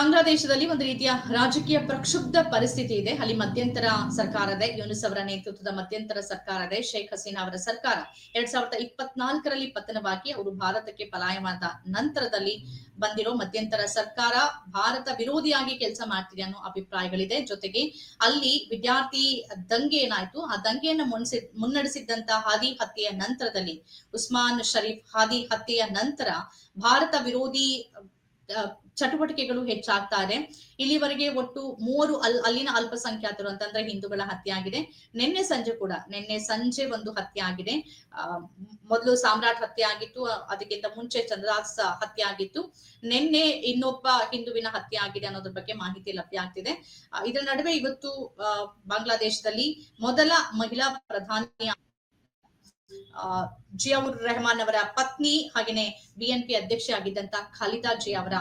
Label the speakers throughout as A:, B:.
A: ಬಾಂಗ್ಲಾದೇಶದಲ್ಲಿ ಒಂದು ರೀತಿಯ ರಾಜಕೀಯ ಪ್ರಕ್ಷುಬ್ಧ ಪರಿಸ್ಥಿತಿ ಇದೆ. ಅಲ್ಲಿ ಮಧ್ಯಂತರ ಸರ್ಕಾರ ಇದೆ ಯೂನಿಸ್ ಅವರ ನೇತೃತ್ವದ ಮಧ್ಯಂತರ ಸರ್ಕಾರ ಇದೆ ಶೇಖ್ ಹಸೀನಾ ಅವರ ಸರ್ಕಾರ. ಎರಡ್ ಸಾವಿರದ ಇಪ್ಪತ್ನಾಲ್ಕರಲ್ಲಿ ಪತನವಾಗಿ ಅವರು ಭಾರತಕ್ಕೆ ಪಲಾಯವಾದ ನಂತರದಲ್ಲಿ ಬಂದಿರೋ ಮಧ್ಯಂತರ ಸರ್ಕಾರ ಭಾರತ ವಿರೋಧಿಯಾಗಿ ಕೆಲಸ ಮಾಡ್ತಿದೆ ಅನ್ನೋ ಅಭಿಪ್ರಾಯಗಳಿದೆ. ಜೊತೆಗೆ ಅಲ್ಲಿ ವಿದ್ಯಾರ್ಥಿ ದಂಗೆ ಏನಾಯ್ತು? ಆ ದಂಗೆಯನ್ನು ಮುನ್ಸಿ, ಮುನ್ನಡೆಸಿದ್ದಂತ ಹಾದಿ ಹತ್ಯೆಯ ನಂತರದಲ್ಲಿ ಉಸ್ಮಾನ್ ಶರೀಫ್ ಹಾದಿ ಹತ್ಯೆಯ ನಂತರ ಭಾರತ ವಿರೋಧಿ ಚಟುವಟಿಕೆಗಳು ಹೆಚ್ಚಾಗ್ತಾ ಇದೆ ಇಲ್ಲಿವರೆಗೆ ಒಟ್ಟು ಮೂವರು ಅಲ್, ಅಲ್ಲಿನ ಅಲ್ಪಸಂಖ್ಯಾತರು ಅಂತಂದ್ರೆ ಹಿಂದೂಗಳ ಹತ್ಯೆ ಆಗಿದೆ. ನಿನ್ನೆ ಸಂಜೆ ಕೂಡ, ನಿನ್ನೆ ಸಂಜೆ ಒಂದು ಹತ್ಯೆ ಆಗಿದೆ. ಮೊದಲು ಸಾಮ್ರಾಟ್ ಹತ್ಯೆ ಆಗಿತ್ತು, ಅದಕ್ಕಿಂತ ಮುಂಚೆ ಚಂದ್ರದಾಸ್ ಹತ್ಯೆ ಆಗಿತ್ತು. ನಿನ್ನೆ ಇನ್ನೊಬ್ಬ ಹಿಂದುವಿನ ಹತ್ಯೆ ಆಗಿದೆ ಅನ್ನೋದ್ರ ಬಗ್ಗೆ ಮಾಹಿತಿ ಲಭ್ಯ ಆಗ್ತಿದೆ. ಇದರ ನಡುವೆ ಇವತ್ತು ಬಾಂಗ್ಲಾದೇಶದಲ್ಲಿ ಮೊದಲ ಮಹಿಳಾ ಪ್ರಧಾನಿ ಜಿಯಾವುರ್ ರೆಹಮಾನ್ ಅವರ ಪತ್ನಿ ಹಾಗೇನೆ ಬಿಎನ್ಪಿ ಅಧ್ಯಕ್ಷೆ ಆಗಿದ್ದಂತ ಖಾಲಿದಾ ಜಿ ಅವರ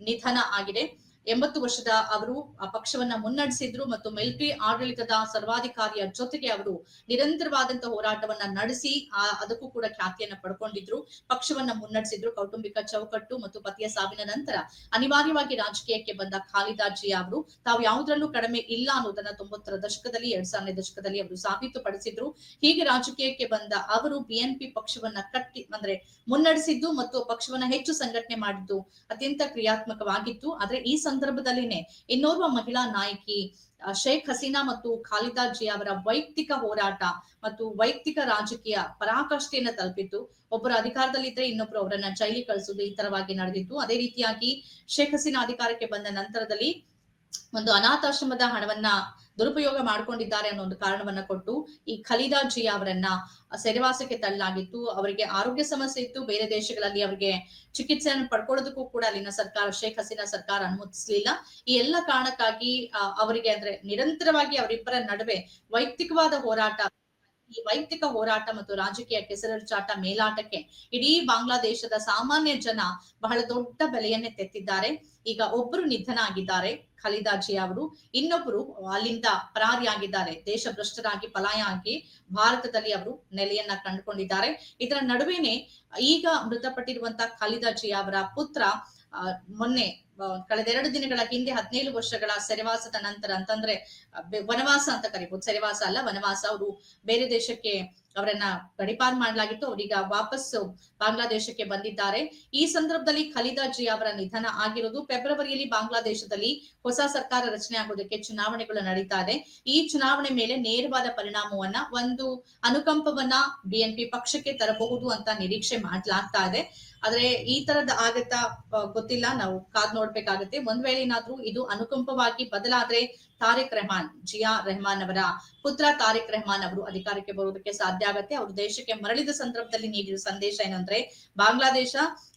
A: ನಿಧನ ಆಗಿದೆ. ಎಂಬತ್ತು ವರ್ಷದ ಅವರು ಆ ಪಕ್ಷವನ್ನ ಮುನ್ನಡೆಸಿದ್ರು ಮತ್ತು ಮಿಲಿಟರಿ ಆಡಳಿತದ ಸರ್ವಾಧಿಕಾರಿಯ ಜೊತೆಗೆ ಅವರು ನಿರಂತರವಾದಂತಹ ಹೋರಾಟವನ್ನ ನಡೆಸಿ, ಆ, ಅದಕ್ಕೂ ಕೂಡ ಖ್ಯಾತಿಯನ್ನ ಪಡ್ಕೊಂಡಿದ್ರು. ಪಕ್ಷವನ್ನ ಮುನ್ನಡೆಸಿದ್ರು. ಕೌಟುಂಬಿಕ ಚೌಕಟ್ಟು ಮತ್ತು ಪತಿಯ ಸಾವಿನ ನಂತರ ಅನಿವಾರ್ಯವಾಗಿ ರಾಜಕೀಯಕ್ಕೆ ಬಂದ ಖಾಲಿದಾಜಿ ಅವರು, ತಾವು ಯಾವುದರಲ್ಲೂ ಕಡಿಮೆ ಇಲ್ಲ ಅನ್ನೋದನ್ನ ತೊಂಬತ್ತರ ದಶಕದಲ್ಲಿ, ಎರಡ್ ಸಾವಿರದ ದಶಕದಲ್ಲಿ ಅವರು ಸಾಬೀತುಪಡಿಸಿದ್ರು. ಹೀಗೆ ರಾಜಕೀಯಕ್ಕೆ ಬಂದ ಅವರು ಬಿಎನ್ಪಿ ಪಕ್ಷವನ್ನ ಕಟ್ಟಿ, ಅಂದ್ರೆ ಮುನ್ನಡೆಸಿದ್ದು ಮತ್ತು ಪಕ್ಷವನ್ನ ಹೆಚ್ಚು ಸಂಘಟನೆ ಮಾಡಿದ್ದು ಅತ್ಯಂತ ಕ್ರಿಯಾತ್ಮಕವಾಗಿತ್ತು. ಆದ್ರೆ ಈ ಸಂದರ್ಭದಲ್ಲಿನೇ ಇನ್ನೋರ್ವ ಮಹಿಳಾ ನಾಯಕಿ ಶೇಖ್ ಹಸೀನಾ ಮತ್ತು ಖಾಲಿದಾ ಜಿ ಅವರ ವೈಯಕ್ತಿಕ ಹೋರಾಟ ಮತ್ತು ವೈಯಕ್ತಿಕ ರಾಜಕೀಯ ಪರಾಕಾಷ್ಠೆಯನ್ನ ತಲುಪಿತ್ತು. ಒಬ್ಬರು ಅಧಿಕಾರದಲ್ಲಿದ್ರೆ ಇನ್ನೊಬ್ರು ಅವರನ್ನ ಜೈಲಿ ಕಳಿಸುವುದು ಈ ತರವಾಗಿ ನಡೆದಿತ್ತು. ಅದೇ ರೀತಿಯಾಗಿ ಶೇಖ್ ಹಸೀನಾ ಅಧಿಕಾರಕ್ಕೆ ಬಂದ ನಂತರದಲ್ಲಿ ಒಂದು ಅನಾಥಾಶ್ರಮದ ಹಣವನ್ನ ದುರುಪಯೋಗ ಮಾಡ್ಕೊಂಡಿದ್ದಾರೆ ಅನ್ನೋ ಒಂದು ಕಾರಣವನ್ನ ಕೊಟ್ಟು ಈ ಖಲೀದಾಜಿ ಅವರನ್ನ ಸೆರೆವಾಸಕ್ಕೆ ತಳ್ಳಲಾಗಿತ್ತು. ಅವರಿಗೆ ಆರೋಗ್ಯ ಸಮಸ್ಯೆ ಇತ್ತು. ಬೇರೆ ದೇಶಗಳಲ್ಲಿ ಅವರಿಗೆ ಚಿಕಿತ್ಸೆಯನ್ನು ಪಡ್ಕೊಳ್ಳೋದಕ್ಕೂ ಕೂಡ ಅಲ್ಲಿನ ಸರ್ಕಾರ, ಶೇಖ್ ಹಸೀನಾ ಸರ್ಕಾರ ಅನುಮತಿಸಲಿಲ್ಲ. ಈ ಎಲ್ಲ ಕಾರಣಕ್ಕಾಗಿ ಅವರಿಗೆ ಅಂದ್ರೆ ನಿರಂತರವಾಗಿ ಅವರಿಬ್ಬರ ನಡುವೆ ವೈಯಕ್ತಿಕವಾದ ಹೋರಾಟ ಈ ವೈಯಕ್ತಿಕ ಹೋರಾಟ ಮತ್ತು ರಾಜಕೀಯ ಕೆಸರಚಾಟ ಮೇಲಾಟಕ್ಕೆ ಇಡೀ ಬಾಂಗ್ಲಾದೇಶದ ಸಾಮಾನ್ಯ ಜನ ಬಹಳ ದೊಡ್ಡ ಬೆಲೆಯನ್ನೇ ತೆತ್ತಿದ್ದಾರೆ. ಈಗ ಒಬ್ಬರು ನಿಧನ ಆಗಿದ್ದಾರೆ ಖಲೀದಾಜಿ ಅವರು ಇನ್ನೊಬ್ಬರು ಅಲ್ಲಿಂದ ಪರಾರಿಯಾಗಿದ್ದಾರೆ. ದೇಶ ಭ್ರಷ್ಟರಾಗಿ ಪಲಾಯ ಆಗಿ ಭಾರತದಲ್ಲಿ ಅವರು ನೆಲೆಯನ್ನ ಕಂಡುಕೊಂಡಿದ್ದಾರೆ. ಇದರ ನಡುವೆನೆ ಈಗ ಮೃತಪಟ್ಟಿರುವಂತಹ ಖಲೀದಾಜಿ ಅವರ ಪುತ್ರ ಮೊನ್ನೆ ಕಳೆದ ಎರಡು ದಿನಗಳ ಹಿಂದೆ ಹದಿನೇಳು ವರ್ಷಗಳ ಸೆರೆವಾಸದ ನಂತರ ಅಂತಂದ್ರೆ ವನವಾಸ ಅಂತ ಕರಿಬಹುದು ಸೆರೆವಾಸ ಅಲ್ಲ, ವನವಾಸ. ಅವರು ಬೇರೆ ದೇಶಕ್ಕೆ ಅವರನ್ನ ಗಡಿಪಾರ್ ಮಾಡಲಾಗಿತ್ತು. ಅವರೀಗ ವಾಪಸ್ ಬಾಂಗ್ಲಾದೇಶಕ್ಕೆ ಬಂದಿದ್ದಾರೆ. ಈ ಸಂದರ್ಭದಲ್ಲಿ ಖಲೀದಾ ಜಿ ಅವರ ನಿಧನ ಆಗಿರೋದು ಫೆಬ್ರವರಿಯಲ್ಲಿ ಬಾಂಗ್ಲಾದೇಶದಲ್ಲಿ ಹೊಸ ಸರ್ಕಾರ ರಚನೆ ಆಗೋದಕ್ಕೆ ಚುನಾವಣೆಗಳು ನಡೀತಾ ಇದೆ. ಈ ಚುನಾವಣೆ ಮೇಲೆ ನೇರವಾದ ಪರಿಣಾಮವನ್ನ ಒಂದು ಅನುಕಂಪವನ್ನ ಬಿಎನ್ಪಿ ಪಕ್ಷಕ್ಕೆ ತರಬಹುದು ಅಂತ ನಿರೀಕ್ಷೆ ಮಾಡಲಾಗ್ತಾ ಇದೆ. ಆದ್ರೆ ಈ ತರದ ಆಗತ್ತಾ ಗೊತ್ತಿಲ್ಲ. ನಾವು ಕಾದ್ ನೋಡ್ಬೇಕಾಗತ್ತೆ. ಒಂದ್ ವೇಳೆ ಏನಾದ್ರೂ ಇದು ಅನುಕಂಪವಾಗಿ ಬದಲಾದ್ರೆ ತಾರಿಕ್ ರೆಹಮಾನ್, ಜಿಯಾ ರೆಹಮಾನ್ ಅವರ ಪುತ್ರ ತಾರಿಕ್ ರೆಹಮಾನ್ ಅವರು ಅಧಿಕಾರಕ್ಕೆ ಬರುವುದಕ್ಕೆ ಸಾಧ್ಯ ಆಗತ್ತೆ. ಅವರು ದೇಶಕ್ಕೆ ಮರಳಿದ ಸಂದರ್ಭದಲ್ಲಿ ನೀಡಿದ ಸಂದೇಶ ಏನಂದ್ರೆ, ಬಾಂಗ್ಲಾದೇಶ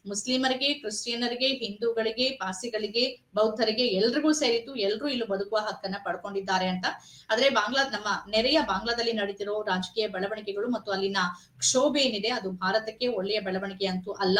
A: ಮುಸ್ಲಿಮರಿಗೆ ಕ್ರಿಶ್ಚಿಯನ್ನರಿಗೆ ಹಿಂದೂಗಳಿಗೆ, ಪಾಸಿಗಳಿಗೆ, ಬೌದ್ಧರಿಗೆ ಎಲ್ರಿಗೂ ಸೇರಿತು ಎಲ್ರೂ ಇಲ್ಲಿ ಬದುಕುವ ಹಕ್ಕನ್ನ ಪಡ್ಕೊಂಡಿದ್ದಾರೆ ಅಂತ. ಆದ್ರೆ ಬಾಂಗ್ಲಾ, ನಮ್ಮ ನೆರೆಯ ಬಾಂಗ್ಲಾದಲ್ಲಿ ನಡೀತಿರೋ ರಾಜಕೀಯ ಬೆಳವಣಿಗೆಗಳು ಮತ್ತು ಅಲ್ಲಿನ ಕ್ಷೋಭೆ ಏನಿದೆ, ಅದು ಭಾರತಕ್ಕೆ ಒಳ್ಳೆಯ ಬೆಳವಣಿಗೆ ಅಂತೂ ಅಲ್ಲ.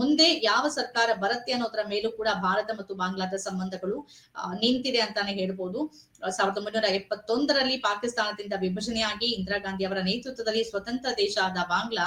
A: ಮುಂದೆ ಯಾವ ಸರ್ಕಾರ ಬರುತ್ತೆ ಅನ್ನೋದ್ರ ಮೇಲೂ ಕೂಡ ಭಾರತ ಮತ್ತು ಬಾಂಗ್ಲಾದ ಸಂಬಂಧಗಳು ನಿಂತಿದೆ ಅಂತಾನೆ ಹೇಳ್ಬೋದು. ಸಾವಿರದ ಒಂಬೈನೂರ ಎಪ್ಪತ್ತೊಂದರಲ್ಲಿ ಪಾಕಿಸ್ತಾನದಿಂದ ವಿಭಜನೆಯಾಗಿ ಇಂದಿರಾ ಗಾಂಧಿ ಅವರ ನೇತೃತ್ವದಲ್ಲಿ ಸ್ವತಂತ್ರ ದೇಶ ಆದ ಬಾಂಗ್ಲಾ,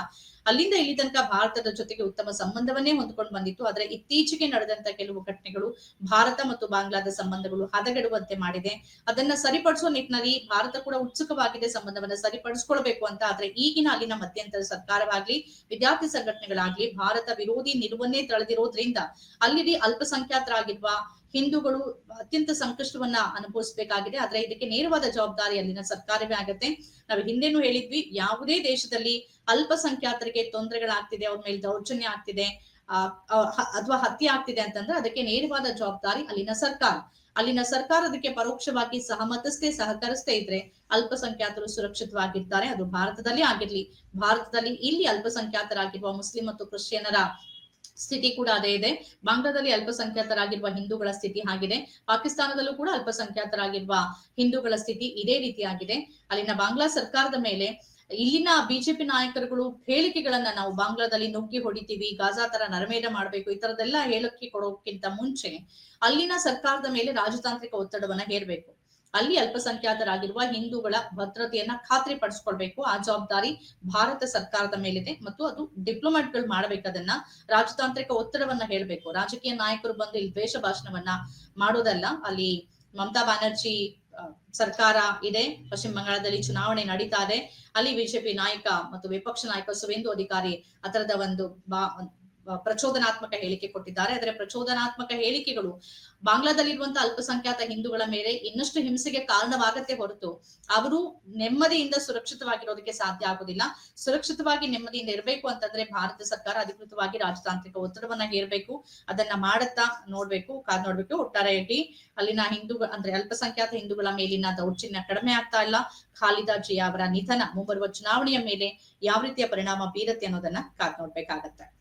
A: ಅಲ್ಲಿಂದ ಇಲ್ಲಿ ತನಕ ಭಾರತದ ಜೊತೆಗೆ ಉತ್ತಮ ಸಂಬಂಧವನ್ನೇ ಹೊಂದ್ಕೊಂಡು ಬಂದಿತ್ತು. ಆದ್ರೆ ಇತ್ತೀಚೆಗೆ ನಡೆದಂತ ಕೆಲವು ಘಟನೆಗಳು ಭಾರತ ಮತ್ತು ಬಾಂಗ್ಲಾದ ಸಂಬಂಧಗಳು ಹದಗೆಡುವಂತೆ ಮಾಡಿದೆ. ಅದನ್ನ ಸರಿಪಡಿಸುವ ನಿಟ್ಟಿನಲ್ಲಿ ಭಾರತ ಕೂಡ ಉತ್ಸುಕವಾಗಿದೆ ಸಂಬಂಧವನ್ನ ಸರಿಪಡಿಸ್ಕೊಳ್ಬೇಕು ಅಂತ. ಆದ್ರೆ ಈಗಿನ ಅಲ್ಲಿನ ಮಧ್ಯಂತರ ಸರ್ಕಾರವಾಗ್ಲಿ, ವಿದ್ಯಾರ್ಥಿ ಸಂಘಟನೆಗಳಾಗ್ಲಿ ಭಾರತ ವಿರೋಧಿ ನಿಲುವನ್ನೇ ತಳೆದಿರೋದ್ರಿಂದ ಅಲ್ಲಿ ಅಲ್ಪಸಂಖ್ಯಾತರಾಗಿರುವ ಹಿಂದೂಗಳು ಅತ್ಯಂತ ಸಂಕಷ್ಟವನ್ನ ಅನುಭವಿಸಬೇಕಾಗಿದೆ. ಆದ್ರೆ ಇದಕ್ಕೆ ನೇರವಾದ ಜವಾಬ್ದಾರಿ ಅಲ್ಲಿನ ಸರ್ಕಾರವೇ ಆಗತ್ತೆ. ನಾವು ಹಿಂದೆನೂ ಹೇಳಿದ್ವಿ, ಯಾವುದೇ ದೇಶದಲ್ಲಿ ಅಲ್ಪಸಂಖ್ಯಾತರಿಗೆ ತೊಂದರೆಗಳಾಗ್ತಿದೆ, ಅವ್ರ ಮೇಲೆ ದೌರ್ಜನ್ಯ ಆಗ್ತಿದೆ ಅಥವಾ ಹತ್ಯೆ ಆಗ್ತಿದೆ ಅಂತಂದ್ರೆ ಅದಕ್ಕೆ ನೇರವಾದ ಜವಾಬ್ದಾರಿ ಅಲ್ಲಿನ ಸರ್ಕಾರ. ಅಲ್ಲಿನ ಸರ್ಕಾರ ಅದಕ್ಕೆ ಪರೋಕ್ಷವಾಗಿ ಸಹಮತಿಸದೆ, ಸಹಕರಿಸದೇ ಇದ್ರೆ ಅಲ್ಪಸಂಖ್ಯಾತರು ಸುರಕ್ಷಿತವಾಗಿರ್ತಾರೆ. ಅದು ಭಾರತದಲ್ಲಿ ಆಗಿರ್ಲಿ, ಭಾರತದಲ್ಲಿ ಇಲ್ಲಿ ಅಲ್ಪಸಂಖ್ಯಾತರಾಗಿರುವ ಮುಸ್ಲಿಂ ಮತ್ತು ಕ್ರಿಶ್ಚಿಯನರ ಸ್ಥಿತಿ ಕೂಡ ಅದೇ ಇದೆ. ಬಾಂಗ್ಲಾದಲ್ಲಿ ಅಲ್ಪಸಂಖ್ಯಾತರಾಗಿರುವ ಹಿಂದೂಗಳ ಸ್ಥಿತಿ ಆಗಿದೆ ಪಾಕಿಸ್ತಾನದಲ್ಲೂ ಕೂಡ ಅಲ್ಪಸಂಖ್ಯಾತರಾಗಿರುವ ಹಿಂದೂಗಳ ಸ್ಥಿತಿ ಇದೇ ರೀತಿಯಾಗಿದೆ. ಅಲ್ಲಿನ ಬಾಂಗ್ಲಾ ಸರ್ಕಾರದ ಮೇಲೆ ಇಲ್ಲಿನ ಬಿಜೆಪಿ ನಾಯಕರುಗಳು ಹೇಳಿಕೆಗಳನ್ನ ನಾವು ಬಾಂಗ್ಲಾದಲ್ಲಿ ನುಗ್ಗಿ ಹೊಡಿತೀವಿ, ಗಾಜಾ ತರ ನರಮೇಧ ಮಾಡಬೇಕು, ಈ ತರದೆಲ್ಲ ಹೇಳಕ್ಕೆ ಕೊಡೋಕ್ಕಿಂತ ಮುಂಚೆ ಅಲ್ಲಿನ ಸರ್ಕಾರದ ಮೇಲೆ ರಾಜತಾಂತ್ರಿಕ ಒತ್ತಡವನ್ನ ಹೇರ್ಬೇಕು. ಅಲ್ಲಿ ಅಲ್ಪಸಂಖ್ಯಾತರಾಗಿರುವ ಹಿಂದೂಗಳ ಭದ್ರತೆಯನ್ನ ಖಾತ್ರಿ ಪಡಿಸ್ಕೊಳ್ಬೇಕು ಆ ಜವಾಬ್ದಾರಿ ಭಾರತ ಸರ್ಕಾರದ ಮೇಲಿದೆ. ಮತ್ತು ಅದು ಡಿಪ್ಲೊಮ್ಯಾಟ್ಗಳು ರಾಜತಾಂತ್ರಿಕ ಒತ್ತಡವನ್ನ ಹೇಳ್ಬೇಕು. ರಾಜಕೀಯ ನಾಯಕರು ಬಂದು ಇಲ್ಲಿ ದ್ವೇಷ ಭಾಷಣವನ್ನ ಮಾಡೋದಲ್ಲ. ಅಲ್ಲಿ ಮಮತಾ ಬ್ಯಾನರ್ಜಿ ಸರ್ಕಾರ ಇದೆ. ಪಶ್ಚಿಮ ಬಂಗಾಳದಲ್ಲಿ ಚುನಾವಣೆ ನಡೀತಾ ಇದೆ. ಅಲ್ಲಿ ಬಿಜೆಪಿ ನಾಯಕ ಮತ್ತು ವಿಪಕ್ಷ ನಾಯಕ ಸುವೇಂದು ಅಧಿಕಾರಿ ಆ ತರದ ಒಂದು ಪ್ರಚೋದನಾತ್ಮಕ ಹೇಳಿಕೆ ಕೊಟ್ಟಿದ್ದಾರೆ. ಆದರೆ ಪ್ರಚೋದನಾತ್ಮಕ ಹೇಳಿಕೆಗಳು ಬಾಂಗ್ಲಾದಲ್ಲಿರುವಂತಹ ಅಲ್ಪಸಂಖ್ಯಾತ ಹಿಂದೂಗಳ ಮೇಲೆ ಇನ್ನಷ್ಟು ಹಿಂಸೆಗೆ ಕಾರಣವಾಗತ್ತೆ ಹೊರತು ಅವರು ನೆಮ್ಮದಿಯಿಂದ ಸುರಕ್ಷಿತವಾಗಿರೋದಕ್ಕೆ ಸಾಧ್ಯ ಆಗುದಿಲ್ಲ. ಸುರಕ್ಷಿತವಾಗಿ ನೆಮ್ಮದಿಯಿಂದ ಇರಬೇಕು ಅಂತಂದ್ರೆ ಭಾರತ ಸರ್ಕಾರ ಅಧಿಕೃತವಾಗಿ ರಾಜತಾಂತ್ರಿಕ ಒತ್ತಡವನ್ನ ಹೇರ್ಬೇಕು. ಅದನ್ನ ಮಾಡತ್ತಾ ನೋಡ್ಬೇಕು, ಕಾದ್ ನೋಡ್ಬೇಕು. ಒಟ್ಟಾರೆಯಾಗಿ ಅಲ್ಲಿನ ಹಿಂದೂ ಅಂದ್ರೆ ಅಲ್ಪಸಂಖ್ಯಾತ ಹಿಂದೂಗಳ ಮೇಲಿನ ದೌರ್ಜನ್ಯ ಕಡಿಮೆ ಆಗ್ತಾ ಇಲ್ಲ. ಖಾಲಿದಾ ಜಿಯಾ ಅವರ ನಿಧನ ಮುಂಬರುವ ಚುನಾವಣೆಯ ಮೇಲೆ ಯಾವ ರೀತಿಯ ಪರಿಣಾಮ ಬೀರತ್ತೆ ಅನ್ನೋದನ್ನ ಕಾದ್ ನೋಡ್ಬೇಕಾಗತ್ತೆ.